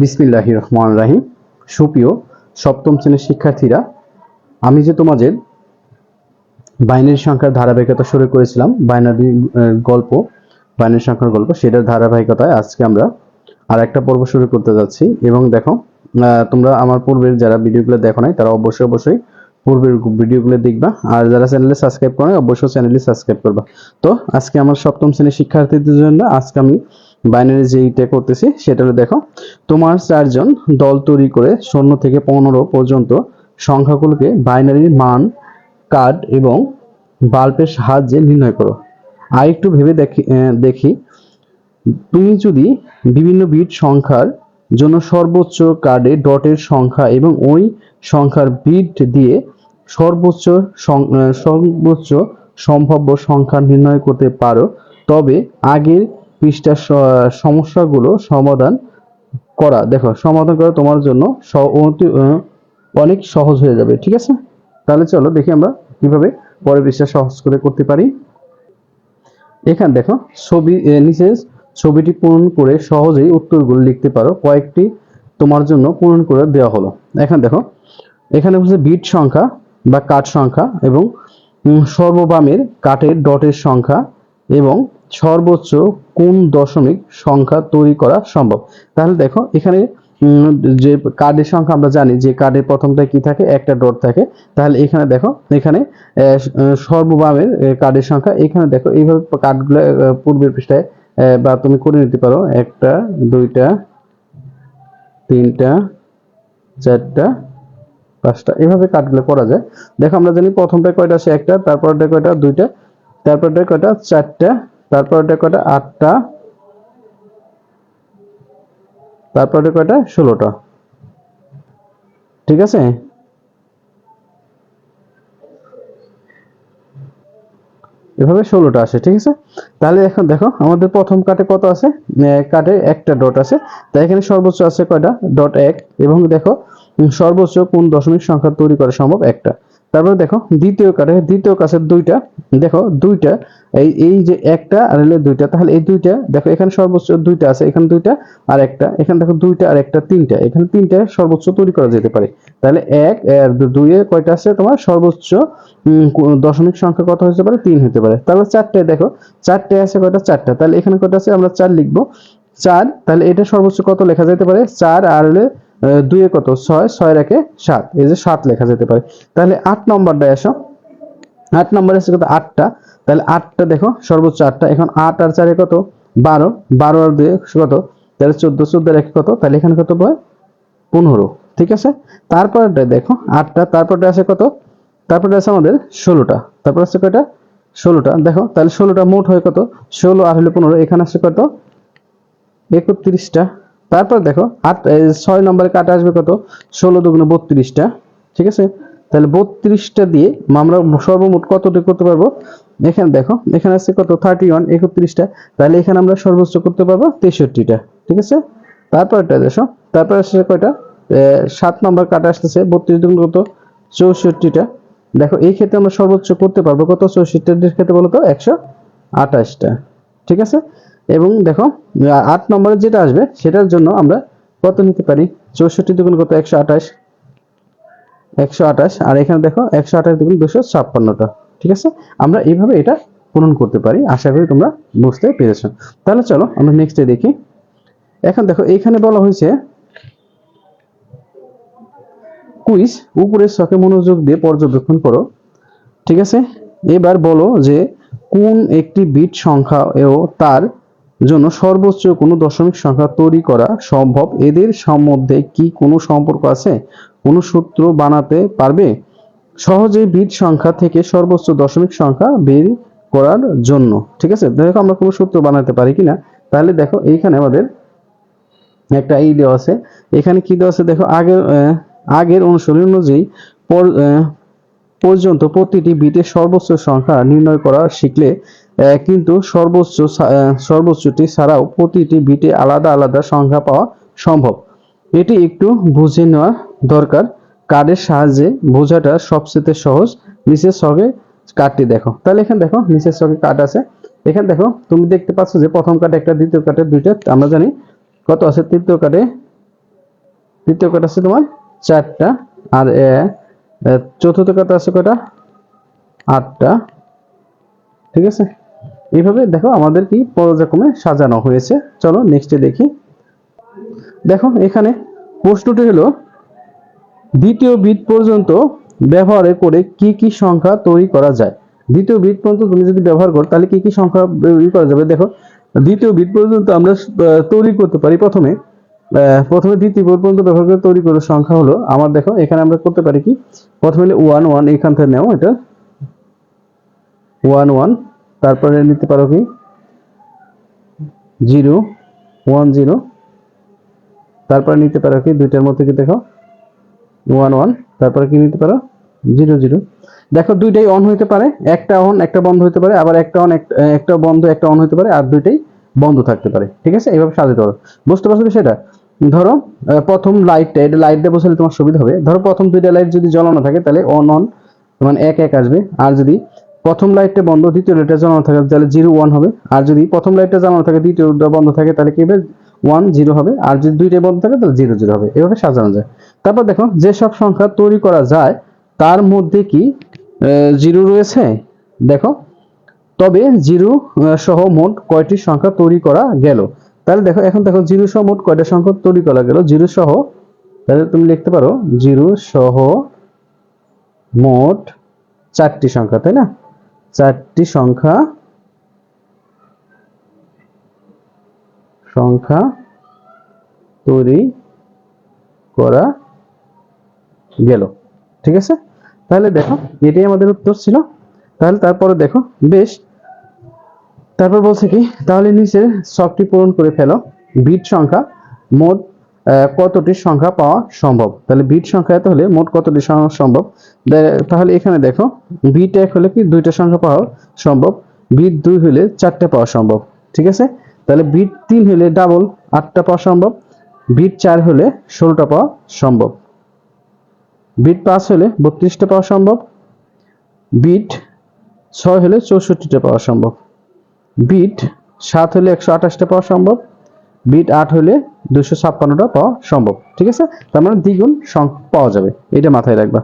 বিসমিল্লাহ রহমান রাহিম। সুপ্রিয়, সপ্তম শ্রেণির শিক্ষার্থীরা, আমি যে তোমাদের বাইনারি সংখ্যার ধারাবাহিকতা শুরু করেছিলাম, বাইনারি গল্প, বাইনারি সংখ্যার গল্প, সেটার ধারাবাহিকতায় আজকে আমরা আর একটা পর্ব শুরু করতে যাচ্ছি। এবং দেখো তোমরা আমার পূর্বের যারা ভিডিওগুলো দেখো নাই, তারা অবশ্যই অবশ্যই পূর্বের ভিডিওগুলো দেখবা। আর যারা চ্যানেলে সাবস্ক্রাইব করে অবশ্যই চ্যানেলে সাবস্ক্রাইব করবা। তো আজকে আমার সপ্তম শ্রেণির শিক্ষার্থীদের জন্য আজকে আমি বাইনারি যে যেইটা করতেছি, সেটা দেখো, তোমার চারজন দল তৈরি করে শূন্য থেকে পনেরো পর্যন্ত সংখ্যাগুলোকে বাইনারির মান, কার্ড এবং বাল্বের সাহায্যে নির্ণয় করো। আর একটু ভেবে দেখি দেখি। তুমি যদি বিভিন্ন বিট সংখ্যার জন্য সর্বোচ্চ কার্ডে ডটের সংখ্যা এবং ওই সংখ্যার বিট দিয়ে সর্বোচ্চ সর্বোচ্চ সম্ভাব্য সংখ্যা নির্ণয় করতে পারো, তবে আগের পৃষ্ঠার সমস্যাগুলো সমাধান করা, দেখো, সমাধান করা তোমার জন্য অনেক সহজ হয়ে যাবে, ঠিক আছে? তাহলে চলো দেখি আমরা কীভাবে পরের পৃষ্ঠা সহজ করে করতে পারি। এখানে দেখো, ছবি নিচে ছবিটি পূরণ করে সহজেই উত্তরগুলো লিখতে পারো। কয়েকটি তোমার জন্য পূরণ করে দেওয়া হলো। এখন দেখো, এখানে হচ্ছে বিট সংখ্যা বা কাঠ সংখ্যা এবং সর্ববামের কাঠের ডটের সংখ্যা এবং সর্বোচ্চ কোন দশমিক সংখ্যা তৈরি করা সম্ভব? তাহলে দেখো, এখানে যে কার্ডের সংখ্যা আমরা জানি, যে কার্ডের প্রথমটা কি থাকে? একটা ডট থাকে। তাহলে এখানে দেখো, এখানে সর্ববামের কার্ডের সংখ্যা। এখানে দেখো, এইভাবে কার্ডগুলো পূর্বের পৃষ্ঠায় বা তুমি করে নিতে পারো। একটা, দুইটা, তিনটা, চারটা, পাঁচটা, এভাবে কার্ডগুলো করা যায়। দেখো, আমরা জানি প্রথমটা কয়টা আছে? একটা তারপরটা কয়টা? দুইটা তারপরটা কয়টা? চারটা তারপরটা কয়টা? আটটা। তারপরে কয়টা? ষোলোটা। ঠিক আছে? এভাবে ষোলোটা আসে, ঠিক আছে? তাহলে এখন দেখো, আমাদের প্রথম কাটে কত আছে? কাটে একটা ডট আছে। তাই এখানে সর্বোচ্চ আছে কয়টা? ডট এক। এবং দেখো, সর্বোচ্চ কোন দশমিক সংখ্যা তৈরি করা সম্ভব? একটা। তারপরে দেখো দ্বিতীয় কাটে দ্বিতীয় কাছের দুইটা, দেখো দুইটা, এই এই যে একটা আর হলো দুইটা, তাহলে এই দুইটা, দেখো এখানে সর্বোচ্চ দুইটা আছে, এখানে দুইটা আর একটা, এখানে দেখো দুইটা আর একটা তিনটা, এখানে তিনটা সর্বোচ্চ তৈরি করা যেতে পারে। তাহলে এক আর দুইয়ে কয়টা আছে তোমার? সর্বোচ্চ দশমিক সংখ্যা কত হতে পারে? তিন হতে পারে। তারপর চারটে দেখো, চারটে আছে কয়টা? চারটা। তাহলে এখানে কয়টা আছে? আমরা চার লিখব। চার, তাহলে এটা সর্বোচ্চ কত লেখা যেতে পারে? চার আর হলে দুইয়ে কত? ছয় ছয় রেখে সাত। এই যে সাত লেখা যেতে পারে। তাহলে আট নম্বরটায় আসো আট নম্বরে আছে কত? আটটা। তাহলে আটটা দেখো, সর্বোচ্চ আটটা। এখন আট আর চারে কত? বারো। বারো আর দুই কত? তাহলে চোদ্দ। চোদ্দ রেখে কত? তাহলে এখানে কত হয় পনেরো। ঠিক আছে? তারপরটা দেখো, আটটা। তারপরটা আছে কত? তারপরে আছে আমাদের ষোলোটা। তারপর আছে কয়টা? ষোলোটা। দেখো, তাহলে ষোলোটা মোট হয় কত? ষোলো আর হলো পনেরো। এখানে আছে কত? একত্রিশটা। তারপর দেখো, আট ছয় নম্বরে কাটা আসবে কত? ষোলো দুগুণে বত্রিশটা, ঠিক আছে? তাহলে বত্রিশটা দিয়ে আমরা সর্বমোট কতটা করতে পারব? এখানে দেখো, এখানে আছে কত? থার্টি ওয়ান একত্রিশটা। তাহলে এখানে আমরা সর্বোচ্চ করতে পারব তেষট্টিটা, ঠিক আছে? তারপরটা দেখো, তারপর আসছে কয়টা? সাত নম্বর কাটা আসতেছে, বত্রিশ দুগুণ কত? চৌষট্টিটা। দেখো, এই ক্ষেত্রে আমরা সর্বোচ্চ করতে পারব কত? চৌষট্টির ক্ষেত্রে বলো তো, একশো আঠাশটা, ঠিক আছে? এবং দেখো আট নম্বরে যেটা আসবে, সেটার জন্য আমরা কত নিতে পারি? চৌষট্টি দুগুণ কত? একশো আঠাশ। একশো আঠাশ। আর এখানে দেখো, একশো আঠাশ দুগুণ দুশো ছাপ্পান্নটা। ঠিক আছে? আমরা এইভাবে এটা পূরণ করতে পারি। আশা করি তোমরা বুঝতে পেরেছ। তাহলে চলো, আমরা নেক্সটে দেখি। এখন দেখো, এইখানে বলা হয়েছে, কুইজ, উপরের ছকে মনোযোগ দিয়ে পর্যবেক্ষণ করো। ঠিক আছে? এবার বলো যে, কোন একটি বিট সংখ্যা ও তার জন্য সর্বোচ্চ কোনো দশমিক সংখ্যা তৈরি করা সম্ভব। এদের মধ্যে কি কোনো সম্পর্ক আছে? কোনো সূত্র বানাতে পারবে? সহজেই বিট সংখ্যা থেকে সর্বোচ্চ দশমিক সংখ্যা বের করার জন্য। ঠিক আছে? দেখো আমরা কোনো সূত্র বানাতে পারি কিনা? তাহলে দেখো এইখানে আমাদের একটা এই দেওয়া আছে। এখানে কি দেওয়া আছে? দেখো আগের আগের অনুসরণ অনুযায়ী পর্যন্ত প্রতিটি বিটের সর্বোচ্চ সংখ্যা নির্ণয় করা শিখলে কিন্তু সর্বোচ্চ সর্বোচ্চটি ছাড়াও প্রতিটি বিটে আলাদা আলাদা সংখ্যা পাওয়া সম্ভব। এটি একটু বুঝে নেওয়া দরকার। কার্ডের সাহায্যে বোঝাটা সবচেয়ে সহজ। নিচের ছকে কার্ডটি দেখো। তাহলে এখানে দেখো, নিচের সঙ্গে কার্ড আছে। এখানে দেখো, তুমি দেখতে পাচ্ছ যে প্রথম কার্ডে একটা, দ্বিতীয় কার্ডে দুইটা, আমরা জানি কত আছে? তৃতীয় কার্ডে, তৃতীয় কাটা আছে তোমার চারটা, আর চতুর্থ কাটা আছে কয়টা? আটটা। ঠিক আছে? এইভাবে দেখো আমাদের কি পর্যায়ক্রমে সাজানো হয়েছে। চলো নেক্সটে দেখি। দেখো এখানে প্রশ্নটি হলো, দ্বিতীয় বিট পর্যন্ত ব্যবহার করে কি কি সংখ্যা তৈরি করা যায়? দ্বিতীয় বিট পর্যন্ত তুমি যদি ব্যবহার করো, তাহলে কি কি সংখ্যা তৈরি করা যাবে? দেখো, দ্বিতীয় বিট পর্যন্ত আমরা তৈরি করতে পারি প্রথমে। প্রথমে দ্বিতীয় বিট পর্যন্ত ব্যবহার করে তৈরি করার সংখ্যা হলো, আমার দেখো, এখানে আমরা করতে পারি কি? প্রথমে ওয়ান ওয়ান এখান থেকে নেও এটা। ওয়ান ওয়ান তারপরে নিতে পারো কি? জিরো ওয়ান জিরো তারপরে নিতে পারো কি? দুইটার মধ্যে কি দেখো? ওয়ান ওয়ান তারপরে কি নিতে পারো? জিরো জিরো দেখো, দুইটাই অন হইতে পারে, একটা অন একটা বন্ধ হইতে পারে, আবার একটা অন একটা বন্ধ, একটা অন হইতে পারে, আর দুইটাই বন্ধ থাকতে পারে। ঠিক আছে? এইভাবে সাজাতে পারো। বুঝতে পারছ সেটা ধরো প্রথম লাইটটা এটা লাইট দিয়ে বসালে তোমার সুবিধা হবে। ধরো, প্রথম দুইটা লাইট যদি জ্বলানো থাকে, তাহলে অন অন মানে এক এক আসবে। আর যদি প্রথম লাইটটা বন্ধ, দ্বিতীয় লাইটটা জ্বালানো থাকে, তাহলে জিরো ওয়ান হবে। আর যদি প্রথম লাইটটা জ্বালানো থাকে দ্বিতীয়টা বন্ধ থাকে, তাহলে কি হবে? ওয়ান জিরো হবে। আর যদি দুইটা বন্ধ থাকে, তাহলে জিরো জিরো হবে। এভাবে সাজানো যায়। তারপর দেখো, যেসব সংখ্যা তৈরি করা যায়, তার মধ্যে কি জিরো রয়েছে? দেখো, তবে জিরো সহ মোট কয়টি সংখ্যা তৈরি করা গেল? তাহলে দেখো, এখন দেখো, জিরো সহ মোট কয়টা সংখ্যা তৈরি করা গেল? জিরো সহ, তাহলে তুমি লিখতে পারো, জিরো সহ মোট চারটি সংখ্যা, তাই না? চারটি সংখ্যা সংখ্যা তৈরি করা গেল। ঠিক আছে? তাহলে দেখো, এটাই আমাদের উত্তর ছিল। তাহলে তারপরে দেখো, বেশ তারপর বলছে কি, তাহলে নিচের সবটি পূরণ করে ফেলো। বিট সংখ্যা মোট কতটি সংখ্যা পাওয়া সম্ভব? তাহলে বিট সংখ্যা এত হলে মোট কতটি সংখ্যা সম্ভব? তাহলে এখানে দেখো, বিট এক হলে কি দুইটা সংখ্যা পাওয়া সম্ভব? বিট দুই হলে চারটে পাওয়া সম্ভব, ঠিক আছে? তাহলে বিট তিন হলে ডাবল আটটা পাওয়া সম্ভব, বিট চার হলে ষোলোটা পাওয়া সম্ভব। বিট পাঁচ হলে বত্রিশটা পাওয়া সম্ভব, বিট ছয় হলে চৌষট্টিটা পাওয়া সম্ভব। বিট সাত হলে একশো আঠাশটা পাওয়া সম্ভব, বিট আট হলে দুশো ছাপ্পান্নটা পাওয়া সম্ভব, ঠিক আছে? তার মানে দ্বিগুণ পাওয়া যাবে, এটা মাথায় রাখবা।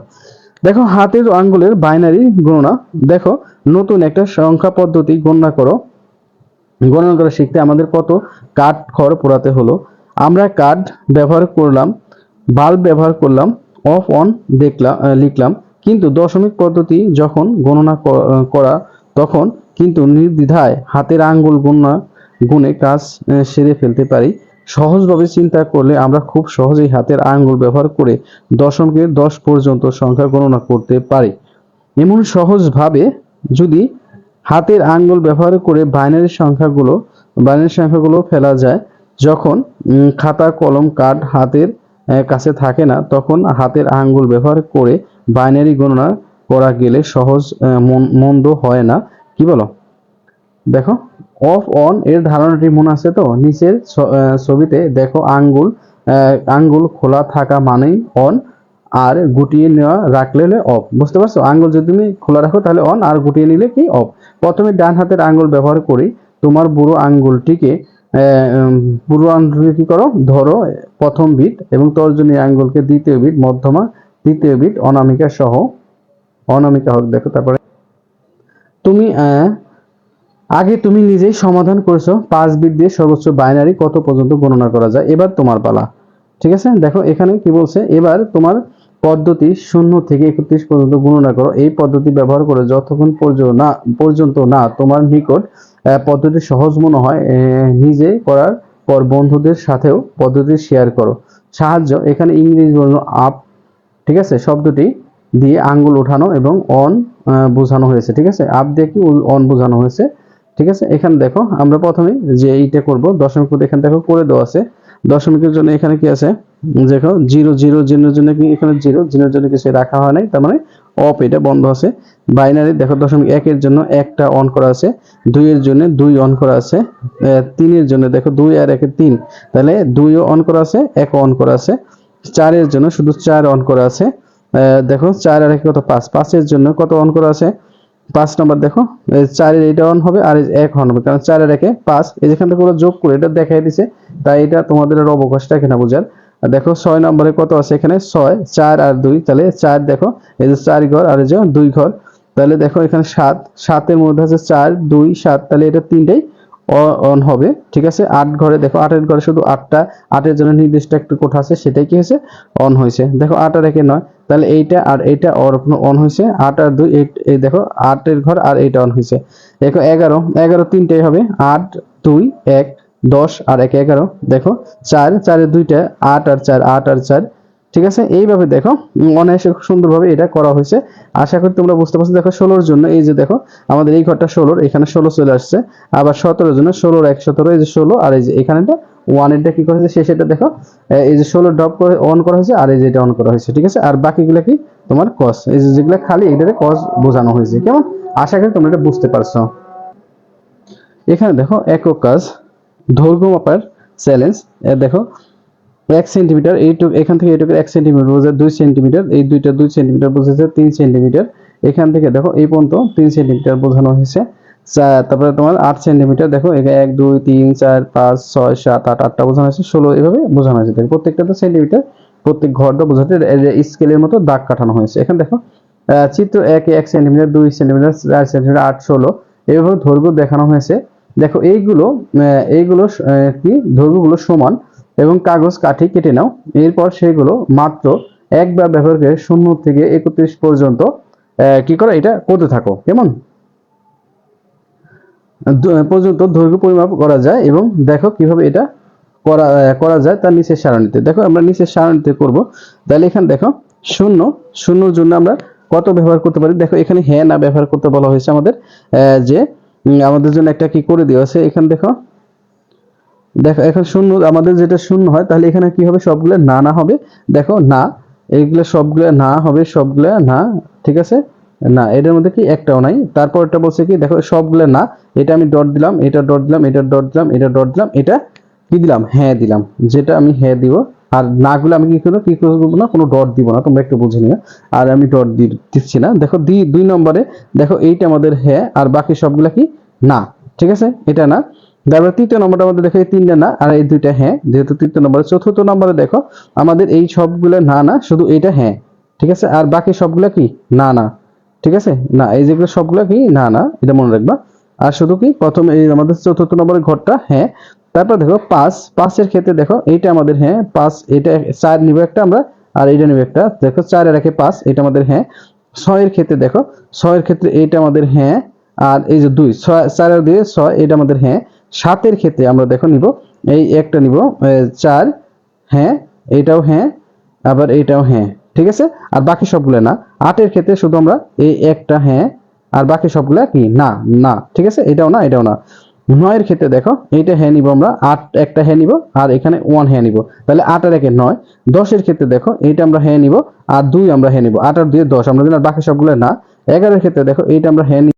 দেখো, হাতের আঙ্গুলের বাইনারি গণনা, দেখো, নতুন একটা সংখ্যা পদ্ধতি গণনা করো। গণনা করা শিখতে আমাদের কত? কাঠ খড় পোড়াতে হলো। আমরা কাঠ ব্যবহার করলাম, বাল্ব ব্যবহার করলাম অফ অন দেখলাম লিখলাম। কিন্তু দশমিক পদ্ধতি যখন গণনা করা, তখন কিন্তু নির্দ্বিধায় হাতের আঙ্গুল গণনা গুণে কাজ সেরে ফেলতে পারি। সহজভাবে চিন্তা করলে আমরা খুব সহজেই হাতের আঙ্গুল ব্যবহার করে দশমিকের দশ পর্যন্ত সংখ্যা গণনা করতে পারি। এমন সহজভাবে যদি হাতের আঙ্গুল ব্যবহার করে বাইনারি সংখ্যাগুলো বাইনারি সংখ্যাগুলো ফেলা যায়, যখন খাতা, কলম কাঠ হাতের কাছে থাকে না, তখন হাতের আঙ্গুল ব্যবহার করে বাইনারি গণনা করা গেলে সহজ মন- মন্দ হয় না। কি বলো? দেখো অফ অন এর ধারণাটি মনে আছে তো? নিচের ছবিতে দেখো আঙ্গুল আঙ্গুল খোলা থাকা মানেই অন আর গুটিয়ে নেওয়া রাখলে অফ বুঝতে পারছ? আঙ্গুল যদি তুমি খোলা রাখো তাহলে অন আর গুটিয়ে নিলে কি অফ প্রথমে ডান হাতের আঙ্গুল ব্যবহার করি। তোমার বুড়ো আঙ্গুলটিকে বুড়ো আঙ্গুলকে কি করো? ধরো, প্রথম বিট এবং তর্জনী আঙ্গুলকে দ্বিতীয় বিট মধ্যমা, তৃতীয় বিট অনামিকা সহ। অনামিকা হোক, দেখো তারপরে তুমি আগে তুমি নিজেই সমাধান করেছ। পাঁচ বিট দিয়ে সর্বোচ্চ বাইনারি কত পর্যন্ত গণনা করা যায়, এবার তোমার পালা। ঠিক আছে? দেখো, এখানে কি বলছে? এবার তোমার পদ্ধতি শূন্য থেকে একত্রিশ পর্যন্ত গণনা করো। এই পদ্ধতি ব্যবহার করে যতক্ষণ পর্যন্ত না পর্যন্ত না তোমার নিকট পদ্ধতি সহজ মনে হয় নিজে করার পর বন্ধুদের সাথেও পদ্ধতি শেয়ার করো। সাহায্য, এখানে ইংরেজি বলল আপ ঠিক আছে? শব্দটি দিয়ে আঙ্গুল ওঠানো এবং অন বোঝানো হয়েছে, ঠিক আছে? আপ দিয়ে কি অন বোঝানো হয়েছে, ঠিক আছে? এখানে দেখো, আমরা প্রথমে যে এইটা করব, দশমিক এখানে দেখো করে দেওয়া আছে। দশমিকের জন্য এখানে কি আছে? দেখো, জিরো জিরো, জিরোর জন্য কি এখানে জিরো, জিরোর জন্য কিছু রাখা হয় নাই, তার মানে অফ এটা বন্ধ আছে। বাইনারি, দেখো, দশমিক একের জন্য একটা অন করা আছে, দুইয়ের জন্য দুই অন করা আছে তিনের জন্য দেখো দুই আর একের তিন, তাহলে দুইও অন করা আছে এক অন করা আছে, চারের জন্য শুধু চার অন করা আছে। দেখো, চার আর কত? পাঁচ। পাঁচের জন্য কত অন করা আছে? পাঁচ নম্বর দেখো চারের এটা অন হবে আর এক অন হবে। কারণ চারের একে পাঁচ, এই যেখান থেকে ওরা যোগ করে, এটা দেখাই দিছে, তাই এটা তোমাদের আর অবকাশটা এখানে বোঝার। আর দেখো, ছয় নম্বরে কত আছে এখানে? ছয়, চার আর দুই। তাহলে চার দেখো, এই যে চার ঘর আর এই যে দুই ঘর। তাহলে দেখো এখানে সাত, সাতের মধ্যে আছে চার, দুই, সাত, তাহলে এটা তিনটাই অন হবে, ঠিক আছে? আট ঘরে, দেখো, আটের ঘরে শুধু আটটা, আটের জন্য নির্দিষ্ট একটা কোঠা আছে, সেটাই কি হয়েছে? অন হয়েছে। দেখো, আট আর একে নয়, তাহলে এইটা আর এইটা অন হয়েছে, আট আর দুই এই- এই দেখো, আটের ঘর আর এইটা অন হয়েছে। দেখো, এগারো এগারো তিনটাই হবে, আট, দুই, এক, দশ আর এক এগারো। দেখো, চার চারের দুইটা, আট আর চার, আট আর চার ঠিক আছে? এইভাবে দেখো অনায়াসে সুন্দরভাবে এটা করা হয়েছে। আশা করি তোমরা বুঝতে পারছ। দেখো, ষোলোর জন্য এই যে দেখো, আমাদের এই ঘরটা ষোলোর, এখানে ষোলো চলে আসছে। আবার সতেরোর জন্য ষোলোর এক সতেরো এই যে ষোলো, আর এই যে এখানেটা ওয়ানেরটা কি করা হয়েছে? শেষেটা দেখো এই যে ষোলো ড্রপ করে অন করা হয়েছে, আর এই যে এটা অন করা হয়েছে, ঠিক আছে? আর বাকিগুলো কি? তোমার কস এই যে যেগুলো খালি এটাতে কস বোঝানো হয়েছে, কেমন? আশা করি তোমরা এটা বুঝতে পারছ। এখানে দেখো, একক কাজ দৈর্ঘ্য মাপার চ্যালেঞ্জ দেখো এক সেন্টিমিটার এইটুক এখান থেকে এইটুকু এক সেন্টিমিটার বোঝা দুই সেন্টিমিটার, এই দুইটা দুই সেন্টিমিটার বোঝাচ্ছে তিন সেন্টিমিটার। এখান থেকে দেখো, এই পর্যন্ত তিন সেন্টিমিটার বোঝানো হয়েছে। তারপরে তোমার আট সেন্টিমিটার, দেখো এখানে এক, দুই, তিন, চার, পাঁচ, ছয়, সাত, আট, আটটা বোঝানো হয়েছে। ষোলো এভাবে বোঝানো হয়েছে। দেখো, প্রত্যেকটা তো সেন্টিমিটার, প্রত্যেক ঘরটা বোঝাতে স্কেলের মতো দাগ কাটানো হয়েছে। এখানে দেখো চিত্র একে এক সেন্টিমিটার, দুই সেন্টিমিটার, চার সেন্টিমিটার, আট, ষোলো এইভাবে দৈর্ঘ্য দেখানো হয়েছে। দেখো, এইগুলো এইগুলো কি? দৈর্ঘ্যগুলো সমান। এবং কাগজ, কাঠি কেটে নাও। এরপর সেগুলো মাত্র একবার ব্যবহার করে শূন্য থেকে একত্রিশ পর্যন্ত কি করো, এটা করতে থাকো। কেমন? পর্যন্ত দৈর্ঘ্য পরিমাপ করা যায় এবং দেখো কীভাবে এটা করা করা যায় তার নিচের সারণীতে। দেখো আমরা নিচের সারণীতে করব। তাহলে এখানে দেখো, শূন্য, শূন্যর জন্য আমরা কত ব্যবহার করতে পারি? দেখো এখানে হ্যাঁ না ব্যবহার করতে বলা হয়েছে আমাদের। যে আমাদের জন্য একটা কি করে দেওয়া আছে? এখানে দেখো দেখো, এখন শূন্য, আমাদের যেটা শূন্য হয়, তাহলে এখানে কি হবে? সবগুলো না না হবে। দেখো, না, এইগুলো সবগুলো না হবে, সবগুলো না, ঠিক আছে? না এটার মধ্যে কি? একটাও নাই। তারপর এটা বলছে কি? দেখো, সবগুলো না, এটা আমি ডট দিলাম, এটা ডট দিলাম, এটা ডট দিলাম, এটা ডট দিলাম, এটা কি দিলাম? হ্যাঁ দিলাম। যেটা আমি হ্যাঁ দিব, আর নাগুলো আমি কি করব? কি করব না, কোনো ডট দিব না, তোমরা একটু বুঝে নিও। আর আমি ডট দিচ্ছি না। দেখো দুই নম্বরে, দেখো, এইটা আমাদের হ্যাঁ আর বাকি সবগুলা কি? না, ঠিক আছে? এটা না। তারপরে তৃতীয় নম্বরটা আমাদের দেখো, এই তিনটা না, আর এই দুইটা হ্যাঁ। যেহেতু তৃতীয় নম্বরে, চতুর্থ নম্বরে দেখো, আমাদের এই সবগুলো না না, শুধু এটা হ্যাঁ ঠিক আছে? আর বাকি সবগুলো কি? না না, ঠিক আছে? না, এই যেগুলো সবগুলো কি? না না, এটা মনে রাখবা। আর শুধু কি? প্রথম এই আমাদের চতুর্থ নম্বরের ঘরটা হ্যাঁ। তারপর দেখো, পাঁচ, পাঁচের ক্ষেত্রে দেখো, এইটা আমাদের হ্যাঁ পাঁচ, এটা চার নিব একটা আমরা, আর এইটা নিব একটা। দেখো, চার একে পাঁচ, এটা আমাদের হ্যাঁ। ছয়ের ক্ষেত্রে দেখো, ছয়ের ক্ষেত্রে এইটা আমাদের হ্যাঁ আর এই যে দুই, ছয়, চার দিয়ে ছয়, এটা আমাদের হ্যাঁ। সাতের ক্ষেত্রে আমরা দেখো নিব, এই একটা নিব চার হ্যাঁ এটাও হ্যাঁ আবার এইটাও হ্যাঁ ঠিক আছে? আর বাকি সবগুলো না, আটের ক্ষেত্রে শুধু আমরা এই একটা হ্যাঁ আর বাকি সবগুলো কি? না না, ঠিক আছে? এটাও না এটাও না। নয়ের ক্ষেত্রে দেখো, এইটা হ্যাঁ নিব আমরা, আট, একটা হ্যাঁ নিব, আর এখানে ওয়ান হ্যাঁ নিব। তাহলে আট আর একে নয়, দশের ক্ষেত্রে দেখো, এইটা আমরা হ্যাঁ নিব, আর দুই আমরা হ্যাঁ নিব। আট আর দুই দশ, আমরা বাকি সবগুলো না। এগারোর ক্ষেত্রে দেখো, এইটা আমরা হ্যাঁ নিব